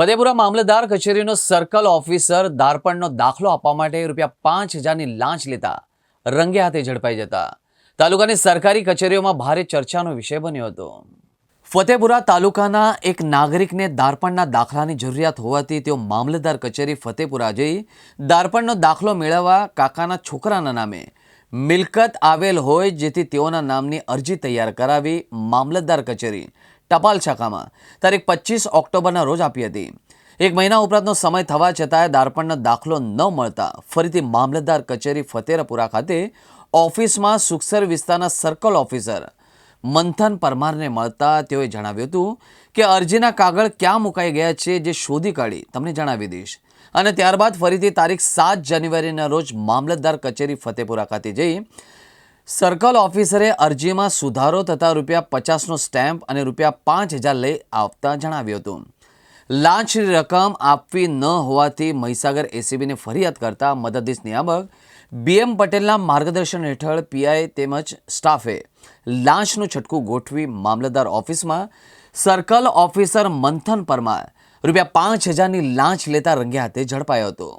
ફતેપુરા મામલતદાર કચેરીનો circle officer દારપણનો દાખલો આપવા માટે રૂપિયા પાંચ હજારની લાંચ લેતા રંગે હાથે ઝડપાઈ જતા. તાલુકાની સરકારી કચેરીઓમાં ભારે ચર્ચાનો વિષય બન્યો હતો. ફતેપુરા તાલુકાના એક નાગરિકને દારપણના દાખલાની જરૂરિયાત હોવાથી તેઓ મામલતદાર કચેરી ફતેપુરા જઈ દારપણનો દાખલો મેળવવા કાકાના છોકરાના નામે મિલકત આવેલ હોય જેથી તેઓના નામની અરજી તૈયાર કરાવી મામલતદાર કચેરી ટપાલ શાખામાં. તારીખ પચીસ ઓક્ટોબરના રોજ આપી હતી. એક મહિના ઉપરાંતનો સમય થવા છતાંય દારપણનો દાખલો ન મળતા ફરીથી મામલતદાર કચેરી ફતેરપુરા ખાતે ઓફિસમાં સુખસર વિસ્તારના સર્કલ ઓફિસર મંથન પરમારને મળતા તેઓએ જણાવ્યું હતું કે અરજીના કાગળ ક્યાં મુકાઈ ગયા છે જે શોધી કાઢી તમને જણાવી દઈશ. અને ત્યારબાદ ફરીથી તારીખ સાત જાન્યુઆરીના રોજ મામલતદાર કચેરી ફતેપુરા ખાતે જઈ સર્કલ ઓફિસરે અરજીમાં સુધારો થતા રૂપિયા પચાસનો સ્ટેમ્પ અને રૂપિયા પાંચ હજાર લઈ આવતા જણાવ્યું હતું. લાંચની રકમ આપવી ન હોવાથી મહીસાગર એસીબીને ફરિયાદ કરતા મદદનીશ નિયામક બીએમ પટેલના માર્ગદર્શન હેઠળ પીઆઈ તેમજ સ્ટાફે લાંચનું છટકું ગોઠવી મામલતદાર ઓફિસમાં સર્કલ ઓફિસર મંથન પરમાર રૂપિયા પાંચ હજારની લાંચ લેતા રંગે હાથે ઝડપાયો હતો.